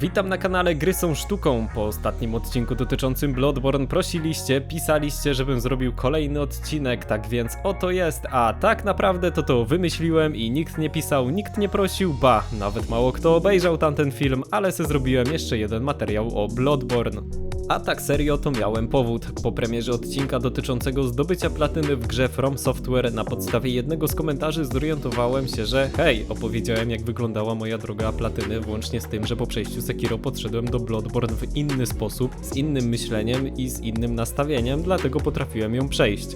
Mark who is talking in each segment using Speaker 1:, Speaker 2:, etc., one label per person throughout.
Speaker 1: Witam na kanale Gry są sztuką. Po ostatnim odcinku dotyczącym Bloodborne prosiliście, pisaliście, żebym zrobił kolejny odcinek, tak więc oto jest. A tak naprawdę to to wymyśliłem i nikt nie pisał, nikt nie prosił, ba, nawet mało kto obejrzał tamten film, ale se zrobiłem jeszcze jeden materiał o Bloodborne. A tak serio to miałem powód. Po premierze odcinka dotyczącego zdobycia platyny w grze From Software na podstawie jednego z komentarzy zorientowałem się, że hej, opowiedziałem jak wyglądała moja droga platyny, włącznie z tym, że po przejściu Sekiro podszedłem do Bloodborne w inny sposób, z innym myśleniem i z innym nastawieniem, dlatego potrafiłem ją przejść.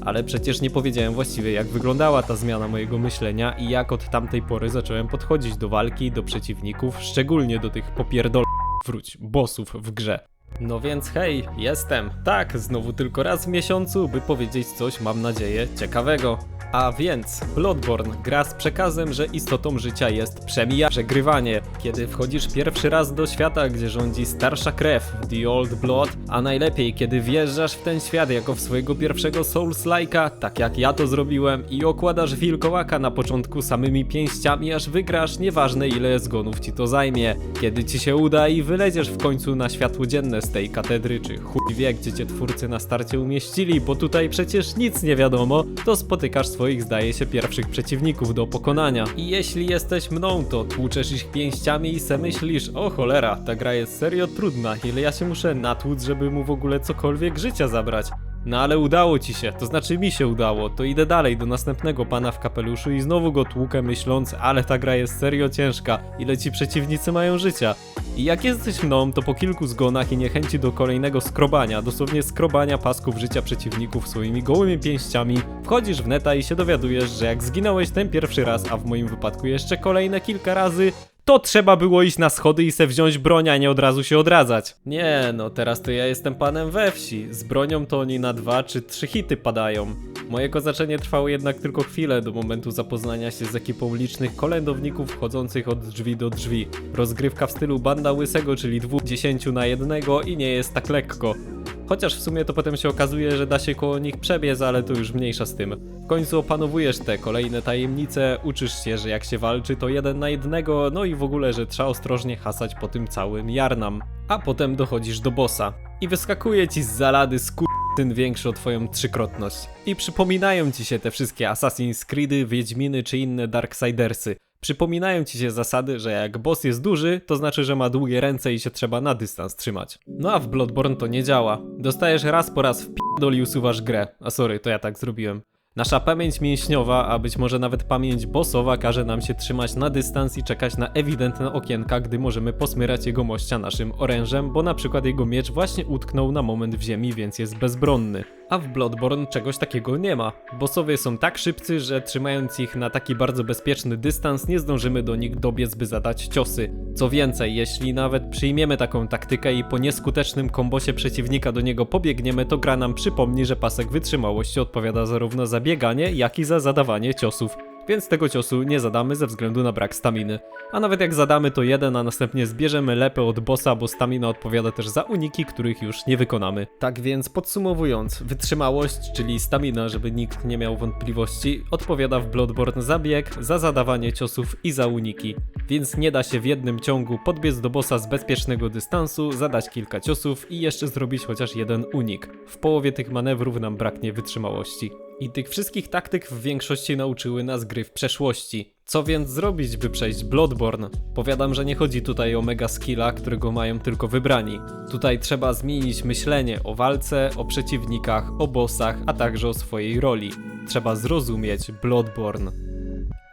Speaker 1: Ale przecież nie powiedziałem właściwie jak wyglądała ta zmiana mojego myślenia i jak od tamtej pory zacząłem podchodzić do walki, do przeciwników, szczególnie do tych popierdol... wróć, bossów w grze. No więc hej, jestem. Tak, znowu tylko raz w miesiącu, by powiedzieć coś, mam nadzieję, ciekawego. A więc, Bloodborne, gra z przekazem, że istotą życia jest przemija przegrywanie. Kiedy wchodzisz pierwszy raz do świata, gdzie rządzi starsza krew, The Old Blood, a najlepiej, kiedy wjeżdżasz w ten świat jako w swojego pierwszego Souls-like'a, tak jak ja to zrobiłem, i okładasz wilkołaka na początku samymi pięściami, aż wygrasz, nieważne ile zgonów ci to zajmie. Kiedy ci się uda i wyleciesz w końcu na światło dzienne z tej katedry, czy chuj wie, gdzie cię twórcy na starcie umieścili, bo tutaj przecież nic nie wiadomo, to spotykasz swoich, zdaje się, pierwszych przeciwników do pokonania. I jeśli jesteś mną, to tłuczesz ich pięściami i se myślisz, o cholera, ta gra jest serio trudna, ile ja się muszę natłuc, żeby mu w ogóle cokolwiek życia zabrać. No ale udało ci się, to znaczy mi się udało, to idę dalej do następnego pana w kapeluszu i znowu go tłukę myśląc, ale ta gra jest serio ciężka, ile ci przeciwnicy mają życia. I jak jesteś mną, to po kilku zgonach i niechęci do kolejnego skrobania, dosłownie skrobania pasków życia przeciwników swoimi gołymi pięściami, wchodzisz w neta i się dowiadujesz, że jak zginąłeś ten pierwszy raz, a w moim wypadku jeszcze kolejne kilka razy, to trzeba było iść na schody i se wziąć broń, a nie od razu się odradzać. Nie, no teraz to ja jestem panem we wsi. Z bronią to oni na dwa czy trzy hity padają. Moje kozaczenie trwało jednak tylko chwilę do momentu zapoznania się z ekipą licznych kolędowników wchodzących od drzwi do drzwi. Rozgrywka w stylu banda łysego, czyli dwóch dziesięciu na jednego i nie jest tak lekko. Chociaż w sumie to potem się okazuje, że da się koło nich przebiec, ale to już mniejsza z tym. W końcu opanowujesz te kolejne tajemnice, uczysz się, że jak się walczy to jeden na jednego, no i w ogóle, że trzeba ostrożnie hasać po tym całym jarnam. A potem dochodzisz do bossa. I wyskakuje ci z zalady syn większy o twoją trzykrotność. I przypominają ci się te wszystkie Assassin's Creedy, Wiedźminy czy inne Darksidersy. Przypominają ci się zasady, że jak boss jest duży, to znaczy, że ma długie ręce i się trzeba na dystans trzymać. No a w Bloodborne to nie działa. Dostajesz raz po raz w p***dol i usuwasz grę. A sorry, to ja tak zrobiłem. Nasza pamięć mięśniowa, a być może nawet pamięć bossowa każe nam się trzymać na dystans i czekać na ewidentne okienka, gdy możemy posmyrać jego mościa naszym orężem, bo na przykład jego miecz właśnie utknął na moment w ziemi, więc jest bezbronny. A w Bloodborne czegoś takiego nie ma. Bossowie są tak szybcy, że trzymając ich na taki bardzo bezpieczny dystans, nie zdążymy do nich dobiec, by zadać ciosy. Co więcej, jeśli nawet przyjmiemy taką taktykę i po nieskutecznym kombosie przeciwnika do niego pobiegniemy, to gra nam przypomni, że pasek wytrzymałości odpowiada zarówno za bieganie, jak i za zadawanie ciosów. Więc tego ciosu nie zadamy ze względu na brak staminy. A nawet jak zadamy to jeden, a następnie zbierzemy lepę od bossa, bo stamina odpowiada też za uniki, których już nie wykonamy. Tak więc podsumowując, wytrzymałość, czyli stamina, żeby nikt nie miał wątpliwości, odpowiada w Bloodborne za bieg, za zadawanie ciosów i za uniki. Więc nie da się w jednym ciągu podbiec do bossa z bezpiecznego dystansu, zadać kilka ciosów i jeszcze zrobić chociaż jeden unik. W połowie tych manewrów nam braknie wytrzymałości. I tych wszystkich taktyk w większości nauczyły nas gry w przeszłości. Co więc zrobić, by przejść Bloodborne? Powiadam, że nie chodzi tutaj o mega skilla, którego mają tylko wybrani. Tutaj trzeba zmienić myślenie o walce, o przeciwnikach, o bossach, a także o swojej roli. Trzeba zrozumieć Bloodborne.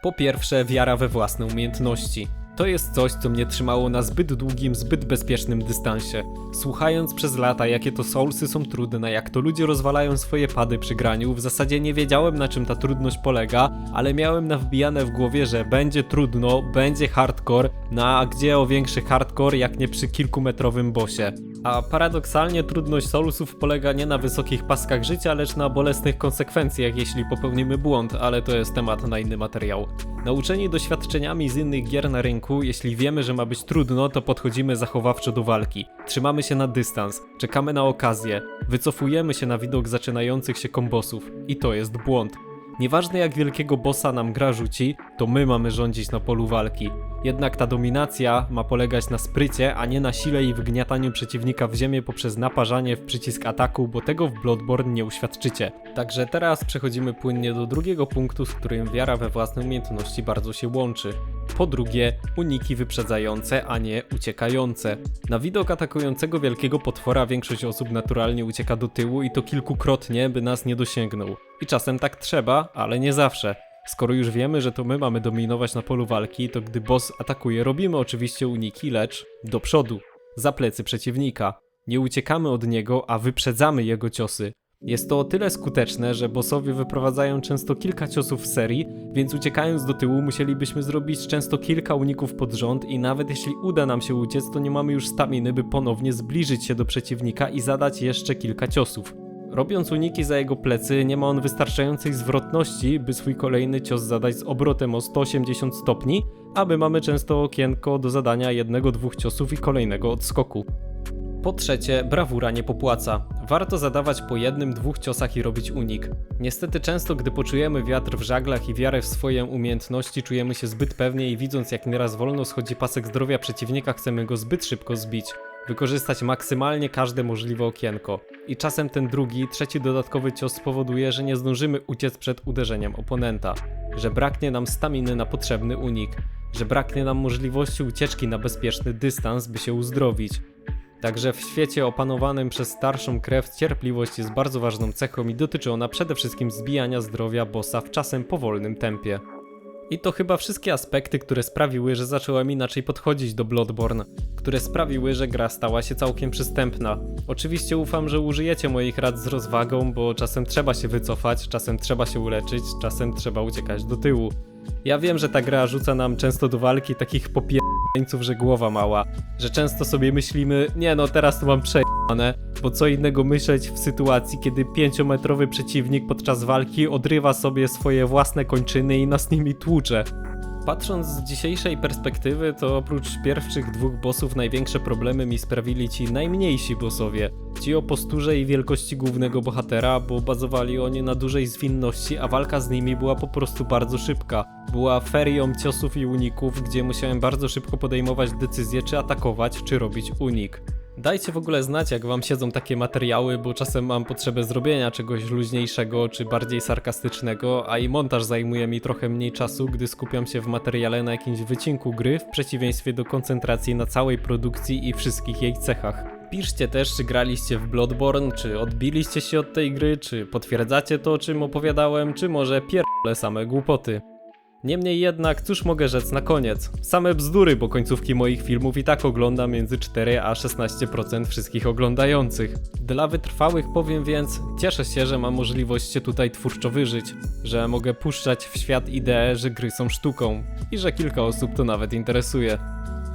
Speaker 1: Po pierwsze, wiara we własne umiejętności. To jest coś, co mnie trzymało na zbyt długim, zbyt bezpiecznym dystansie. Słuchając przez lata, jakie to soulsy są trudne, jak to ludzie rozwalają swoje pady przy graniu, w zasadzie nie wiedziałem na czym ta trudność polega, ale miałem nawbijane w głowie, że będzie trudno, będzie hardcore, no a gdzie o większy hardcore jak nie przy kilkumetrowym bosie. A paradoksalnie trudność soulsów polega nie na wysokich paskach życia, lecz na bolesnych konsekwencjach, jeśli popełnimy błąd, ale to jest temat na inny materiał. Nauczeni doświadczeniami z innych gier na rynku, jeśli wiemy, że ma być trudno, to podchodzimy zachowawczo do walki. Trzymamy się na dystans, czekamy na okazję, wycofujemy się na widok zaczynających się kombosów. I to jest błąd. Nieważne jak wielkiego bossa nam gra rzuci, to my mamy rządzić na polu walki. Jednak ta dominacja ma polegać na sprycie, a nie na sile i wgniataniu przeciwnika w ziemię poprzez naparzanie w przycisk ataku, bo tego w Bloodborne nie uświadczycie. Także teraz przechodzimy płynnie do drugiego punktu, z którym wiara we własne umiejętności bardzo się łączy. Po drugie, uniki wyprzedzające, a nie uciekające. Na widok atakującego wielkiego potwora większość osób naturalnie ucieka do tyłu i to kilkukrotnie, by nas nie dosięgnął. I czasem tak trzeba, ale nie zawsze. Skoro już wiemy, że to my mamy dominować na polu walki, to gdy boss atakuje, robimy oczywiście uniki, lecz do przodu, za plecy przeciwnika. Nie uciekamy od niego, a wyprzedzamy jego ciosy. Jest to o tyle skuteczne, że bossowie wyprowadzają często kilka ciosów w serii, więc uciekając do tyłu musielibyśmy zrobić często kilka uników pod rząd i nawet jeśli uda nam się uciec, to nie mamy już staminy, by ponownie zbliżyć się do przeciwnika i zadać jeszcze kilka ciosów. Robiąc uniki za jego plecy, nie ma on wystarczającej zwrotności, by swój kolejny cios zadać z obrotem o 180 stopni, aby mamy często okienko do zadania jednego, dwóch ciosów i kolejnego odskoku. Po trzecie, brawura nie popłaca. Warto zadawać po jednym, dwóch ciosach i robić unik. Niestety często, gdy poczujemy wiatr w żaglach i wiarę w swoje umiejętności, czujemy się zbyt pewnie i widząc jak nieraz wolno schodzi pasek zdrowia przeciwnika, chcemy go zbyt szybko zbić. Wykorzystać maksymalnie każde możliwe okienko. I czasem ten drugi, trzeci dodatkowy cios spowoduje, że nie zdążymy uciec przed uderzeniem oponenta. Że braknie nam staminy na potrzebny unik. Że braknie nam możliwości ucieczki na bezpieczny dystans, by się uzdrowić. Także w świecie opanowanym przez starszą krew cierpliwość jest bardzo ważną cechą i dotyczy ona przede wszystkim zbijania zdrowia bossa w czasem powolnym tempie. I to chyba wszystkie aspekty, które sprawiły, że zacząłem inaczej podchodzić do Bloodborne, które sprawiły, że gra stała się całkiem przystępna. Oczywiście ufam, że użyjecie moich rad z rozwagą, bo czasem trzeba się wycofać, czasem trzeba się uleczyć, czasem trzeba uciekać do tyłu. Ja wiem, że ta gra rzuca nam często do walki takich że głowa mała, że często sobie myślimy, nie no teraz to mam przejebane, bo co innego myśleć w sytuacji, kiedy pięciometrowy przeciwnik podczas walki odrywa sobie swoje własne kończyny i nas nimi tłucze. Patrząc z dzisiejszej perspektywy, to oprócz pierwszych dwóch bossów największe problemy mi sprawili ci najmniejsi bossowie. Ci o posturze i wielkości głównego bohatera, bo bazowali oni na dużej zwinności, a walka z nimi była po prostu bardzo szybka. Była ferią ciosów i uników, gdzie musiałem bardzo szybko podejmować decyzję, czy atakować, czy robić unik. Dajcie w ogóle znać, jak wam siedzą takie materiały, bo czasem mam potrzebę zrobienia czegoś luźniejszego czy bardziej sarkastycznego, a i montaż zajmuje mi trochę mniej czasu, gdy skupiam się w materiale na jakimś wycinku gry, w przeciwieństwie do koncentracji na całej produkcji i wszystkich jej cechach. Piszcie też, czy graliście w Bloodborne, czy odbiliście się od tej gry, czy potwierdzacie to, o czym opowiadałem, czy może pierdolę same głupoty. Niemniej jednak, cóż mogę rzec na koniec? Same bzdury, bo końcówki moich filmów i tak ogląda między 4 a 16% wszystkich oglądających. Dla wytrwałych powiem więc, cieszę się, że mam możliwość się tutaj twórczo wyżyć, że mogę puszczać w świat ideę, że gry są sztuką i że kilka osób to nawet interesuje.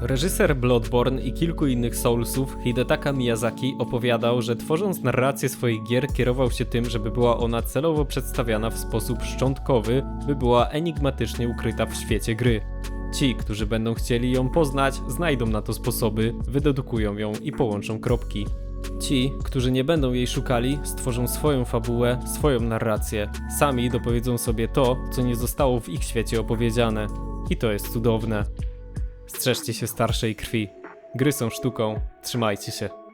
Speaker 1: Reżyser Bloodborne i kilku innych Soulsów, Hidetaka Miyazaki, opowiadał, że tworząc narrację swoich gier kierował się tym, żeby była ona celowo przedstawiana w sposób szczątkowy, by była enigmatycznie ukryta w świecie gry. Ci, którzy będą chcieli ją poznać, znajdą na to sposoby, wydedukują ją i połączą kropki. Ci, którzy nie będą jej szukali, stworzą swoją fabułę, swoją narrację. Sami dopowiedzą sobie to, co nie zostało w ich świecie opowiedziane. I to jest cudowne. Strzeżcie się starszej krwi. Gry są sztuką, trzymajcie się.